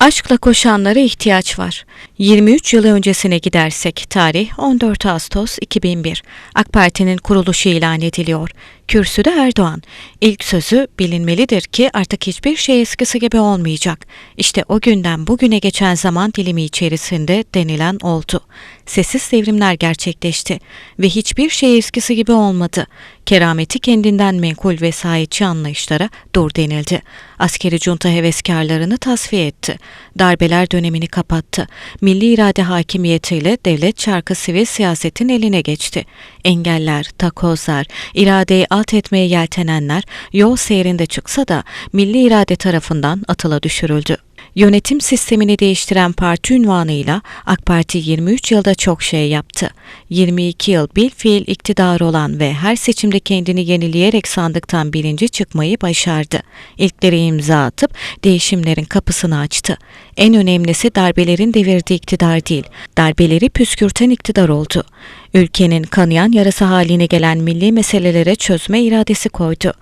Aşkla koşanlara ihtiyaç var. 23 yıl öncesine gidersek tarih 14 Ağustos 2001. AK Parti'nin kuruluşu ilan ediliyor. Kürsüde Erdoğan. İlk sözü bilinmelidir ki artık hiçbir şey eskisi gibi olmayacak. İşte o günden bugüne geçen zaman dilimi içerisinde denilen oldu. Sessiz devrimler gerçekleşti ve hiçbir şey eskisi gibi olmadı. Kerameti kendinden menkul vesayetçi anlayışlara dur denildi. Askeri junta heveskarlarını tasfiye etti. Darbeler dönemini kapattı. Milli irade hakimiyetiyle devlet çarkı sivil siyasetin eline geçti. Engeller, takozlar, iradeyi alt etmeye yeltenenler yol seyrinde çıksa da milli irade tarafından atıla düşürüldü. Yönetim sistemini değiştiren parti ünvanıyla AK Parti 23 yılda çok şey yaptı. 22 yıl bil fiil iktidar olan ve her seçimde kendini yenileyerek sandıktan birinci çıkmayı başardı. İlkleri imza atıp değişimlerin kapısını açtı. En önemlisi darbelerin devirdiği iktidar değil, darbeleri püskürten iktidar oldu. Ülkenin kanayan yarası haline gelen milli meselelere çözme iradesi koydu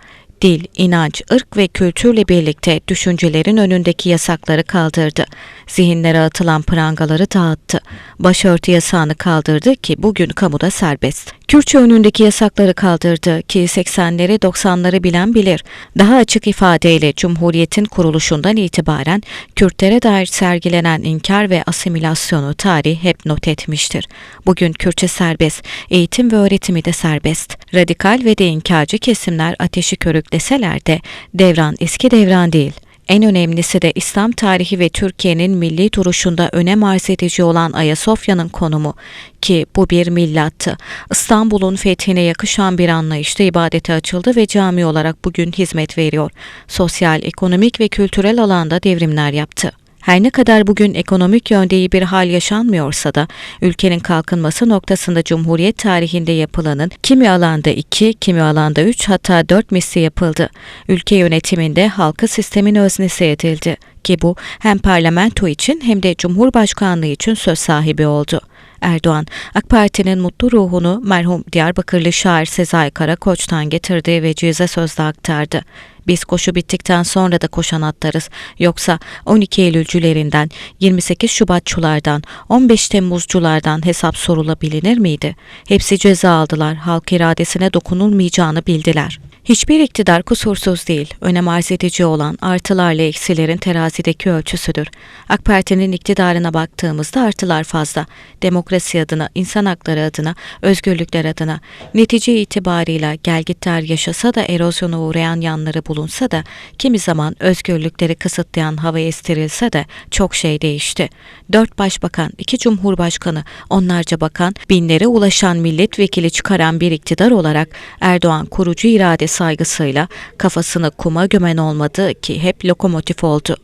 dil, inanç, ırk ve kültürle birlikte düşüncelerin önündeki yasakları kaldırdı. Zihinlere atılan prangaları dağıttı. Başörtü yasağını kaldırdı ki bugün kamuda serbest. Kürtçe önündeki yasakları kaldırdı ki 80'leri 90'ları bilen bilir. Daha açık ifadeyle Cumhuriyet'in kuruluşundan itibaren Kürtlere dair sergilenen inkar ve asimilasyonu tarih hep not etmiştir. Bugün Kürtçe serbest, eğitim ve öğretimi de serbest. Radikal ve de inkarcı kesimler ateşi körükleseler de devran eski devran değil. En önemlisi de İslam tarihi ve Türkiye'nin milli duruşunda önem arz edici olan Ayasofya'nın konumu ki bu bir millattı. İstanbul'un fethine yakışan bir anlayışta ibadete açıldı ve cami olarak bugün hizmet veriyor. Sosyal, ekonomik ve kültürel alanda devrimler yaptı. Her ne kadar bugün ekonomik yönde iyi bir hal yaşanmıyorsa da ülkenin kalkınması noktasında Cumhuriyet tarihinde yapılanın kimi alanda iki, kimi alanda üç hatta dört misli yapıldı. Ülke yönetiminde halkı sistemin öznesi edildi ki bu hem parlamento için hem de Cumhurbaşkanlığı için söz sahibi oldu. Erdoğan, AK Parti'nin mutlu ruhunu merhum Diyarbakırlı şair Sezai Karakoç'tan getirdiği vecize sözde aktardı. Biz koşu bittikten sonra da koşan atlarız. Yoksa 12 Eylülcülerinden, 28 Şubatçulardan, 15 Temmuzculardan hesap sorulabilir miydi? Hepsi ceza aldılar, halk iradesine dokunulmayacağını bildiler. Hiçbir iktidar kusursuz değil, önem arz edici olan artılarla eksilerin terazideki ölçüsüdür. AK Parti'nin iktidarına baktığımızda artılar fazla. Demokrasi adına, insan hakları adına, özgürlükler adına. Netice itibarıyla gelgitler yaşasa da erozyona uğrayan yanları bulunsa da, kimi zaman özgürlükleri kısıtlayan hava estirilse de çok şey değişti. Dört başbakan, iki cumhurbaşkanı, onlarca bakan, binlere ulaşan milletvekili çıkaran bir iktidar olarak Erdoğan kurucu iradesi saygısıyla kafasını kuma gömen olmadı ki hep lokomotif oldu.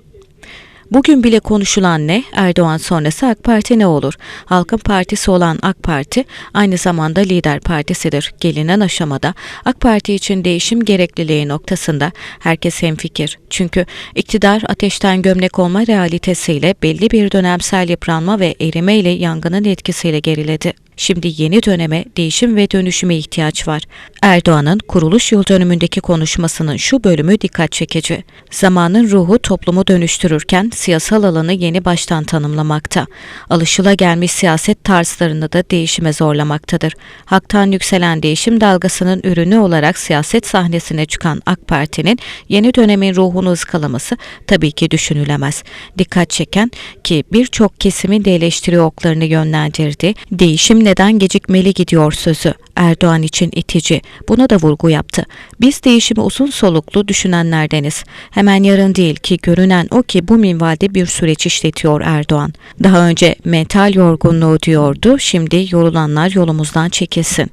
Bugün bile konuşulan ne? Erdoğan sonrası AK Parti ne olur? Halkın partisi olan AK Parti aynı zamanda lider partisidir. Gelinen aşamada AK Parti için değişim gerekliliği noktasında herkes hemfikir. Çünkü iktidar ateşten gömlek olma realitesiyle belli bir dönemsel yıpranma ve erime ile yangının etkisiyle geriledi. Şimdi yeni döneme, değişim ve dönüşüme ihtiyaç var. Erdoğan'ın kuruluş yıl dönümündeki konuşmasının şu bölümü dikkat çekici. Zamanın ruhu toplumu dönüştürürken siyasal alanı yeni baştan tanımlamakta. Alışılagelmiş siyaset tarzlarını da değişime zorlamaktadır. Haktan yükselen değişim dalgasının ürünü olarak siyaset sahnesine çıkan AK Parti'nin yeni dönemin ruhunu ıskalaması tabii ki düşünülemez. Dikkat çeken ki birçok kesimin de eleştiri oklarını yönlendirdi. Değişim neden gecikmeli gidiyor sözü Erdoğan için itici. Buna da vurgu yaptı. Biz değişimi uzun soluklu düşünenlerdeniz. Hemen yarın değil ki görünen o ki bu minvalde bir süreç işletiyor Erdoğan. Daha önce mental yorgunluğu diyordu, şimdi yorulanlar yolumuzdan çekilsin.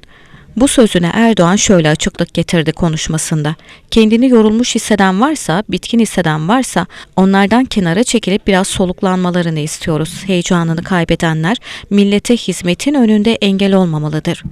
Bu sözüne Erdoğan şöyle açıklık getirdi konuşmasında. Kendini yorulmuş hisseden varsa, bitkin hisseden varsa onlardan kenara çekilip biraz soluklanmalarını istiyoruz. Heyecanını kaybedenler millete hizmetin önünde engel olmamalıdır.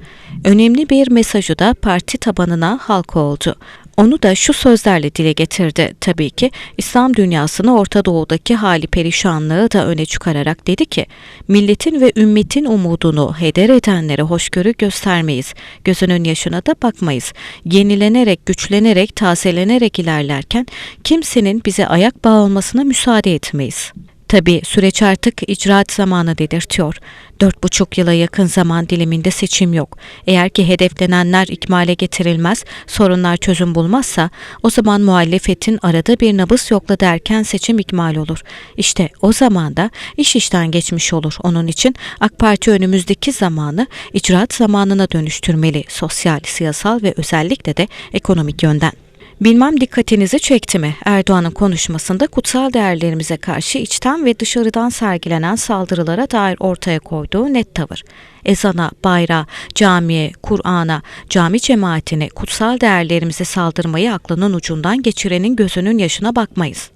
Önemli bir mesajı da parti tabanına halka oldu. Onu da şu sözlerle dile getirdi tabii ki İslam dünyasını Orta Doğu'daki hali perişanlığı da öne çıkararak dedi ki milletin ve ümmetin umudunu heder edenlere hoşgörü göstermeyiz. Gözünün yaşına da bakmayız. Yenilenerek, güçlenerek, tazelenerek ilerlerken kimsenin bize ayak bağı olmasına müsaade etmeyiz. Tabi süreç artık icraat zamanı dedirtiyor. Dört buçuk yıla yakın zaman diliminde seçim yok. Eğer ki hedeflenenler ikmale getirilmez, sorunlar çözüm bulmazsa o zaman muhalefetin arada bir nabız yokla derken seçim ikmal olur. İşte o zaman da iş işten geçmiş olur. Onun için AK Parti önümüzdeki zamanı icraat zamanına dönüştürmeli sosyal, siyasal ve özellikle de ekonomik yönden. Bilmem dikkatinizi çekti mi? Erdoğan'ın konuşmasında kutsal değerlerimize karşı içten ve dışarıdan sergilenen saldırılara dair ortaya koyduğu net tavır. Ezana, bayrağa, camiye, Kur'an'a, cami cemaatine, kutsal değerlerimize saldırmayı aklının ucundan geçirenin gözünün yaşına bakmayız.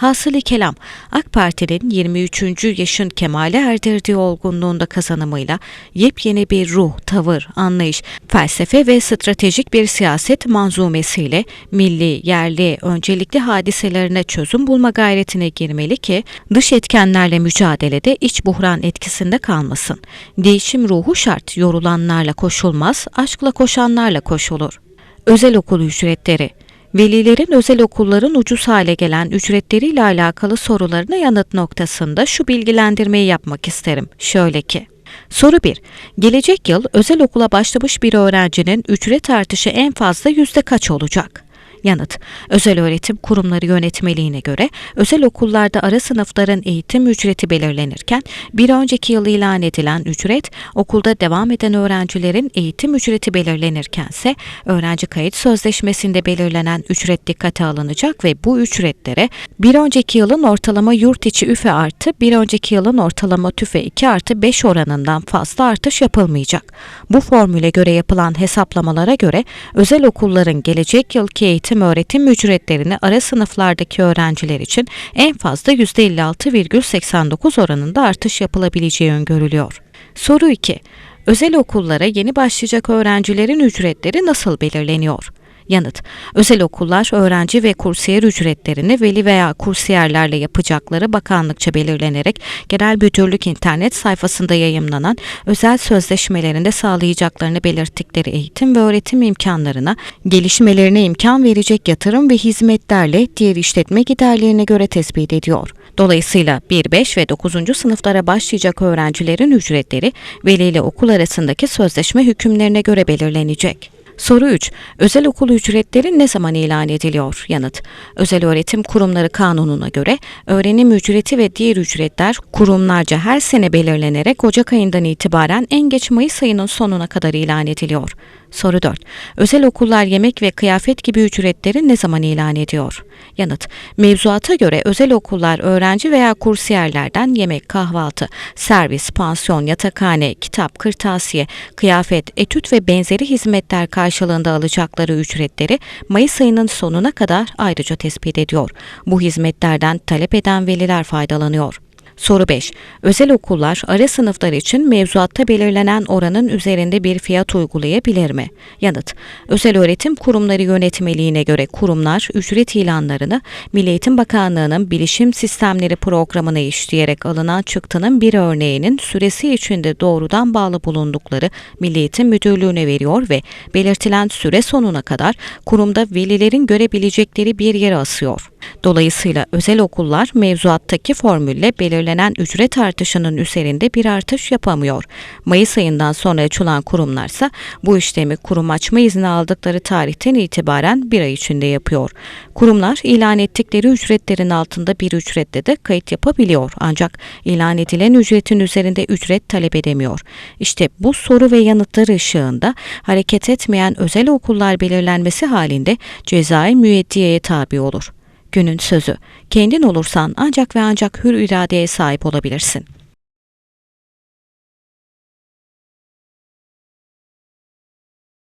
Hasılı kelam, AK Parti'nin 23. yaşın kemale erdirdiği olgunluğunda kazanımıyla yepyeni bir ruh, tavır, anlayış, felsefe ve stratejik bir siyaset manzumesiyle milli, yerli, öncelikli hadiselerine çözüm bulma gayretine girmeli ki dış etkenlerle mücadelede iç buhran etkisinde kalmasın. Değişim ruhu şart, yorulanlarla koşulmaz, aşkla koşanlarla koşulur. Özel okul ücretleri Velilerin özel okulların ucuz hale gelen ücretleriyle alakalı sorularına yanıt noktasında şu bilgilendirmeyi yapmak isterim. Şöyle ki, Soru 1. Gelecek yıl özel okula başlamış bir öğrencinin ücret artışı en fazla yüzde kaç olacak? Yanıt. Özel öğretim kurumları yönetmeliğine göre özel okullarda ara sınıfların eğitim ücreti belirlenirken bir önceki yıl ilan edilen ücret okulda devam eden öğrencilerin eğitim ücreti belirlenirkense öğrenci kayıt sözleşmesinde belirlenen ücret dikkate alınacak ve bu ücretlere bir önceki yılın ortalama yurt içi üfe artı bir önceki yılın ortalama tüfe 2 artı 5 oranından fazla artış yapılmayacak. Bu formüle göre yapılan hesaplamalara göre özel okulların gelecek yılki eğitim eğitim öğretim ücretlerini ara sınıflardaki öğrenciler için en fazla %56,89 oranında artış yapılabileceği öngörülüyor. Soru 2. Özel okullara yeni başlayacak öğrencilerin ücretleri nasıl belirleniyor? Yanıt. Özel okullar öğrenci ve kursiyer ücretlerini veli veya kursiyerlerle yapacakları bakanlıkça belirlenerek Genel Müdürlük internet sayfasında yayımlanan özel sözleşmelerinde sağlayacaklarını belirttikleri eğitim ve öğretim imkanlarına, gelişmelerine imkan verecek yatırım ve hizmetlerle diğer işletme giderlerine göre tespit ediyor. Dolayısıyla 1, 5 ve 9. sınıflara başlayacak öğrencilerin ücretleri veli ile okul arasındaki sözleşme hükümlerine göre belirlenecek. Soru 3. Özel okul ücretleri ne zaman ilan ediliyor? Yanıt. Özel öğretim kurumları kanununa göre öğrenim ücreti ve diğer ücretler kurumlarca her sene belirlenerek Ocak ayından itibaren en geç Mayıs ayının sonuna kadar ilan ediliyor. Soru 4. Özel okullar yemek ve kıyafet gibi ücretleri ne zaman ilan ediyor? Yanıt. Mevzuata göre özel okullar öğrenci veya kursiyerlerden yemek, kahvaltı, servis, pansiyon, yatakhane, kitap, kırtasiye, kıyafet, etüt ve benzeri hizmetler karşılığında alacakları ücretleri Mayıs ayının sonuna kadar ayrıca tespit ediyor. Bu hizmetlerden talep eden veliler faydalanıyor. Soru 5. Özel okullar ara sınıflar için mevzuatta belirlenen oranın üzerinde bir fiyat uygulayabilir mi? Yanıt. Özel öğretim kurumları yönetmeliğine göre kurumlar ücret ilanlarını Milli Eğitim Bakanlığı'nın bilişim sistemleri programına işleyerek alınan çıktının bir örneğinin süresi içinde doğrudan bağlı bulundukları Milli Eğitim Müdürlüğü'ne veriyor ve belirtilen süre sonuna kadar kurumda velilerin görebilecekleri bir yere asıyor. Dolayısıyla özel okullar mevzuattaki formülle belirlenen ücret artışının üzerinde bir artış yapamıyor. Mayıs ayından sonra açılan kurumlarsa bu işlemi kurum açma izni aldıkları tarihten itibaren bir ay içinde yapıyor. Kurumlar ilan ettikleri ücretlerin altında bir ücrette de kayıt yapabiliyor ancak ilan edilen ücretin üzerinde ücret talep edemiyor. İşte bu soru ve yanıtlar ışığında hareket etmeyen özel okullar belirlenmesi halinde cezai müeddiyeye tabi olur. Günün sözü. Kendin olursan ancak ve ancak hür iradeye sahip olabilirsin.